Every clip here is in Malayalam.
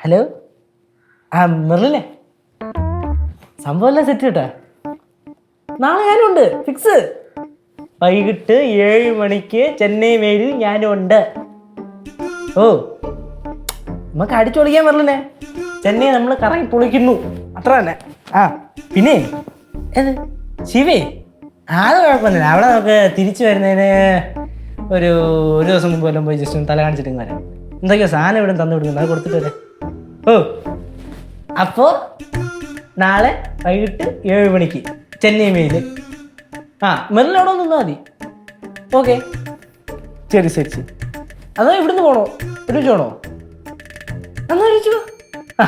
ഹലോ? ആ മെറിലെ സംഭവമല്ല സെറ്റ് കേട്ടാ നാളെ ഞാനുണ്ട് ഫിക്സ് വൈകിട്ട് ഏഴ് മണിക്ക് ചെന്നൈ മേലിൽ ഞാനും ഉണ്ട്. ഓ നമുക്ക് അടിച്ചൊളിക്കാൻ പറഞ്ഞേ ചെന്നൈ നമ്മൾ കറങ്ങി പൊളിക്കുന്നു. അത്ര തന്നെ. ആ പിന്നെ? ഏത്? ശിവേ? അത് കുഴപ്പമൊന്നുമില്ല. അവിടെ നമുക്ക് തിരിച്ചു വരുന്നതിന് ഒരു ഒരു ദിവസം മുമ്പ് വല്ലതും പോയി ജസ്റ്റ് തല കാണിച്ചിട്ട് വരാം. എന്തൊക്കെയോ സാധനം ഇവിടെ തന്നു കൊടുക്കുന്നത് അത് കൊടുത്തിട്ട് വരാം. ഓ. അപ്പോൾ നാളെ വൈകിട്ട് ഏഴ് മണിക്ക് ചെന്നൈ മെയിൽ ആ മെറിൽ അവിടെ നിന്നാൽ മതി. ഓക്കെ. ശരി ശരി ശരി. അതോ ഇവിടുന്ന് പോണോ? ഒരുമിച്ച് പോണോ എന്നാ ഒരുമിച്ച്. ആ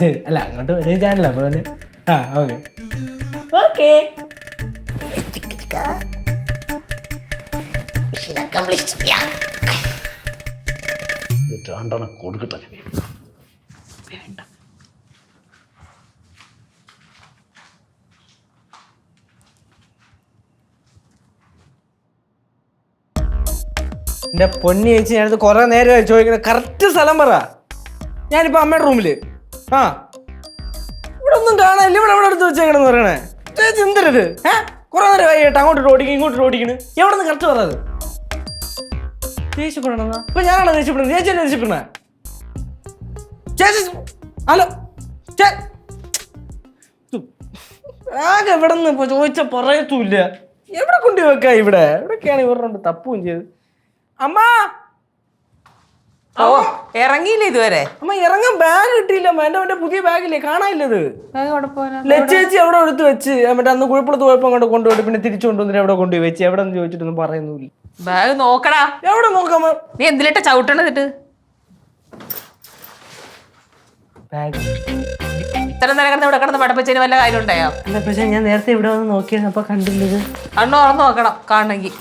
ശരി. അല്ല അങ്ങോട്ട് വരെ ചാനല ആ ഓക്കെ. ഓക്കെ. രണ്ടെണ്ണം കൊടുക്കട്ടെ എന്റെ പൊന്നി ചേച്ചി ഞാനിത് കൊറേ നേരമായി ചോദിക്കുന്നത് കറക്റ്റ് സ്ഥലം പറ. ഞാനിപ്പോ അമ്മയുടെ റൂമിൽ. ആ. ഇവിടെ ഒന്നും കാണാനില്ല. ഇവിടെ ഇവിടെ എടുത്ത് വെച്ചേക്കണെന്ന് പറയണേ? ചേച്ചി എന്തരത് ഏ? കുറേ നേരമായി കേട്ടോ അങ്ങോട്ട് ഓടിക്കും ഇങ്ങോട്ട് ഓടിക്കണ് എവിടെ നിന്ന് കറക്റ്റ് പറഞ്ഞത് ദേഷ്യപ്പെടണെന്നാ ഇപ്പൊ ഞാനാണ് ദേഷ്യപ്പെടുന്നത്? ചേച്ചി എന്നെ ദേഷ്യപ്പെടുന്നത്? ചേച്ചി ഹലോ. ആകെ എവിടെ നിന്ന് ഇപ്പൊ ചോദിച്ച പറയത്തൂല്ല. എവിടെ കൊണ്ടു വെക്ക ഇവിടെ? എവിടെയൊക്കെയാണ് ഇവരുടെ തപ്പും ചെയ്ത്. അമ്മ. ഓ ഇറങ്ങിയില്ല ഇതുവരെ? അമ്മ ഇറങ്ങാൻ ബാഗ് കിട്ടിയില്ല അമ്മ. എന്റെ മറ്റേ പുതിയ ബാഗില്ലേ കാണാനില്ലത് ലച്ചേച്ചി അവിടെ എടുത്ത് വെച്ച്? മറ്റേ അന്ന് കുഴപ്പമുള്ളത് പോയപ്പോ കൊണ്ട് കൊണ്ടുപോയി പിന്നെ തിരിച്ചു കൊണ്ടുവന്നിട്ട് എവിടെ കൊണ്ടുപോയി വെച്ച്? എവിടെ നിന്ന് ചോദിച്ചിട്ടൊന്നും പറയുന്നില്ല. ബാഗ് നോക്കടാ. എവിടെ നോക്കാം നീ എന്തിലിട്ട ചവിട്ടണതിട്ട് ബാഗ് ഇത്ര നേരം കിടന്ന് ഇവിടെ കിടന്ന് പഠിപ്പിച്ചതിന് വല്ല കാര്യം ഉണ്ടായോ അല്ല പക്ഷെ ഞാൻ നേരത്തെ ഇവിടെ വന്ന് നോക്കിയത് അപ്പൊ കണ്ടില്ലത് കണ്ണു നോക്കണം കാണണമെങ്കിൽ.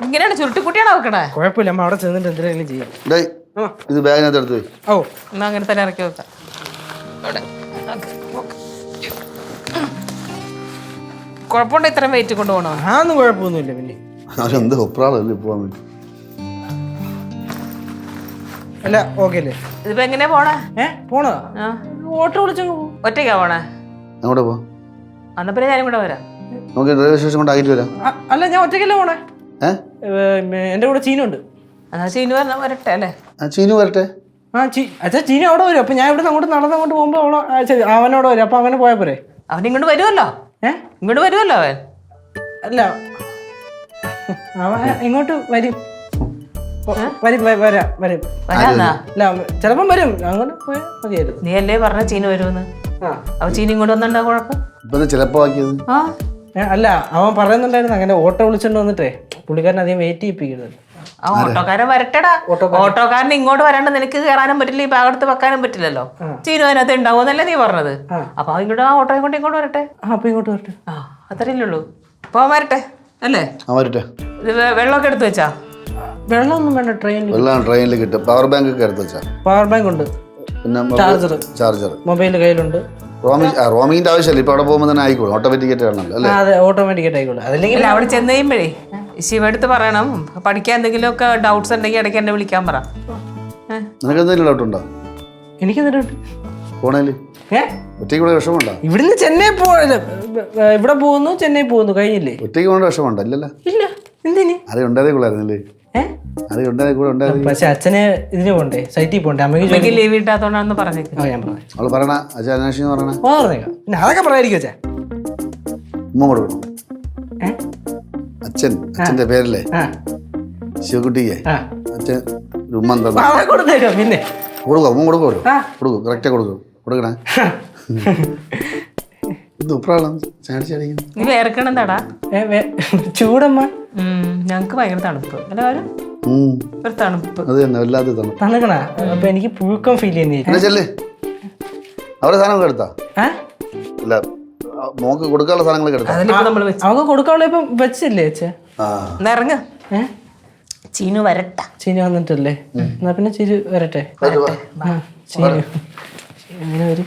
ഇങ്ങനെയാണ് ചുരുട്ടിക്കുട്ടിയാണ് വെക്കണേ? കുഴപ്പമില്ല അമ്മ അവിടെ ചെന്നിട്ട് എന്തെങ്കിലും ചെയ്യാം. ഡേയ് ഇത് ബാഗിനകത്ത് എടുത്ത് പോയി ഓ എന്നാ അങ്ങനെ തന്നെ ഇറക്കി വെക്കാം. ഇവിടെ കുഴപ്പമുണ്ടോ ഇത്രയും വെയിറ്റ് കൊണ്ടുപോകണോ അതൊന്നും കുഴപ്പമൊന്നുമില്ല പിന്നെ. അവരെന്ത് ഒപ്രാളല്ലേ പോവാൻ വന്നിട്ട്? അല്ല ഓക്കെ. അല്ലേ ഇതിപ്പോ എങ്ങനെയാ പോണേ? ഏ പോണോ ആ. ഓട്ടോ വിളിച്ചങ്ങ് പോകും ഒറ്റയ്ക്കാ പോണേ? അങ്ങോട്ട് പോ? അന്ന പിന്നെ ഞാനും കൂടെ വരാം. നമുക്ക് റെയിൽവേ സ്റ്റേഷൻ കൊണ്ട് ആയിട്ട് വരാം. അല്ല ഞാൻ ഒറ്റയ്ക്കല്ലേ പോണേ? എന്റെ എന്റെ കൂടെ ചീനുണ്ട്. ആ ചീനു വരണം വരട്ടെ അല്ലേ? ആ ചീനു വരട്ടെ. ആ ചീ അച്ഛാ ചീനു അവിടെ വരും. അപ്പൊ ഞാൻ ഇവിടെ അങ്ങോട്ട് നടന്ന് അങ്ങോട്ട് പോകുമ്പോ അവളോ ശരി, അവനോട് വരും. അപ്പൊ അവനെ പോയാ പോരെ? അവൻ ഇങ്ങോട്ട് വരുമല്ലോ ഏ? ഇങ്ങോട്ട് വരുമല്ലോ അവൻ? അല്ല. അവൻ ഇങ്ങോട്ട് വരും. വരും വരാം വരും വരാന്നാ? അല്ല ചിലപ്പം വരും. അങ്ങോട്ട് പോയാൽ മതിയായിരുന്നു. നീ അല്ലേ പറഞ്ഞ ചീന വരുമെന്ന്? ആ. അവ ചീന ഇങ്ങോട്ട് വന്നിട്ടുണ്ടാ കുഴപ്പം? ഇപ്പൊ ഇത് ചിലപ്പോൾ ആക്കിയത്. ആ? അല്ല അവൻ പറയുന്നുണ്ടായിരുന്നു അങ്ങനെ ഓട്ടോ വിളിച്ചോണ്ട് വന്നിട്ടേ. പുള്ളിക്കാരൻ അധികം വെയിറ്റ് ചെയ്യിപ്പിക്കരുത്. ആ ഓട്ടോക്കാരൻ വരട്ടടാ. ഓട്ടോക്കാരൻ. ഇങ്ങോട്ട് വരാണ്ട് നിനക്ക് കയറാനും പറ്റില്ല ഈ ഭാഗത്ത് വെക്കാനും പറ്റില്ലല്ലോ. ചീനു അതിനകത്ത് ഉണ്ടാവുമെന്നല്ലേ നീ പറഞ്ഞത്? അപ്പൊ അവൻ ഇങ്ങോട്ട് ആ ഓട്ടോ കൊണ്ട് ഇങ്ങോട്ട് വരട്ടെ. അപ്പൊ ഇങ്ങോട്ട് വരട്ടെ. ആ അത്രയല്ലേ ഉള്ളൂ. പോവാൻ വരട്ടെ അല്ലേ? ആ വരട്ടെ. വെള്ളമൊക്കെ എടുത്തു വെച്ചാ? വെള്ളമൊന്നും വേണ്ട ട്രെയിനിൽ വെള്ളം ട്രെയിനിൽ കിട്ടും. പവർ ബാങ്ക് ഒക്കെ എടുത്ത് വെച്ചാൽ പവർ ബാങ്ക് ഉണ്ട്. പിന്നെ ചാർജർ ചാർജർ മൊബൈൽ കയ്യിലുണ്ട്. റോമിങ് ആ റോമിങ്ങിന്റെ ആവശ്യമില്ല. ഇപ്പൊ അവിടെ പോകുമ്പോൾ തന്നെ ആയിക്കോളും. ഓട്ടോമാറ്റിക് ആയിട്ട് കാണണല്ലോ അല്ലേ? അതെ ഓട്ടോമാറ്റിക് ആയിക്കോളും. അതല്ലെങ്കിൽ ഇല്ല അവിടെ ചെന്ന് കഴിയുമ്പോഴേ ശിവടുത്ത് പറയണം പഠിക്കാൻ എന്തെങ്കിലുമൊക്കെ ഡൗട്ട്സ് ഉണ്ടെങ്കിൽ ഇടയ്ക്ക് എന്നെ വിളിക്കാൻ പറ? നിനക്ക് എന്തെങ്കിലും ഡൗട്ട് ഉണ്ടോ? എനിക്ക് പോണേൽ. ഒറ്റയ്ക്ക് കൂടെ വിഷമമുണ്ടോ? ഇവിടുന്ന് ചെന്നൈ പോ അല്ല, ഇവിടെ പോകുന്നു ചെന്നൈ പോകുന്നു കഴിഞ്ഞില്ലേ? ഒറ്റയ്ക്ക് പോകേണ്ട വിഷമമുണ്ടോ? ഇല്ലല്ലോ. ഇല്ല. എന്തിന്? ആരെയും കൊള്ളായിരുന്നില്ലേ പക്ഷെ അച്ഛന് ഇതിന് പോണ്ടേ? സൈറ്റിൽ പോണ്ടേ? അമ്മയ്ക്ക് ലീവ് കിട്ടാത്തോണ്ടാന്ന് ഞാൻ പറഞ്ഞു പറയണ അച്ഛൻ അന്വേഷിച്ച് പറയണ. ഓ പറഞ്ഞേക്കാം. പിന്നെ അതൊക്കെ പറയായിരിക്കും അച്ഛാ. ഉമ്മ കൊടുക്കണം ഏ? അച്ഛൻ അച്ഛന്റെ പേരല്ലേ? ആ. ശിവകുട്ടിക്ക്. ആ. അച്ഛൻ ഉമ്മ കൊടുത്തേക്കാം പിന്നെ? കൊടുക്കും ഉമ്മ കൊടുക്കും ആ. കൊടുക്കും കറക്റ്റാ കൊടുക്കും. കൊടുക്കണേ? ഇത് ഉപ്രാളം ചാടിച്ചടിക്കുന്നു. നീ വേർക്കണം എന്താടാ ഏ, വേ- ചൂടമ്മ. ഞങ്ങക്ക് ഭയങ്കര തണുപ്പ്. അല്ല കാര്യം ഒരു തണുപ്പ്. അത് തന്നെ വല്ലാത്ത തന്നു തണുക്കണ? അപ്പൊ എനിക്ക് പുഴുക്കം ഫീൽ ചെയ്യുന്നേ. പിന്നെ ചെല്ല്. അവരെ സാധനങ്ങൾ എടുത്താ? ഏ? ഇല്ല ആ, മോക്ക് കൊടുക്കാനുള്ള സാധനങ്ങളൊക്കെ എടുത്താ? അതിലിപ്പോ നമ്മൾ വെച്ച്. അവക്ക് കൊടുക്കാനുള്ള ഇപ്പം വെച്ചില്ലേ അച്ഛാ? ആ. എന്നാ ഇറങ്ങ. ഏ? ചീനു വരട്ട. ചീനി വന്നിട്ടല്ലേ? എന്നാ പിന്നെ ചിരി വരട്ടെ? ആ, ചീനി. ചീനി എങ്ങനെ വരും.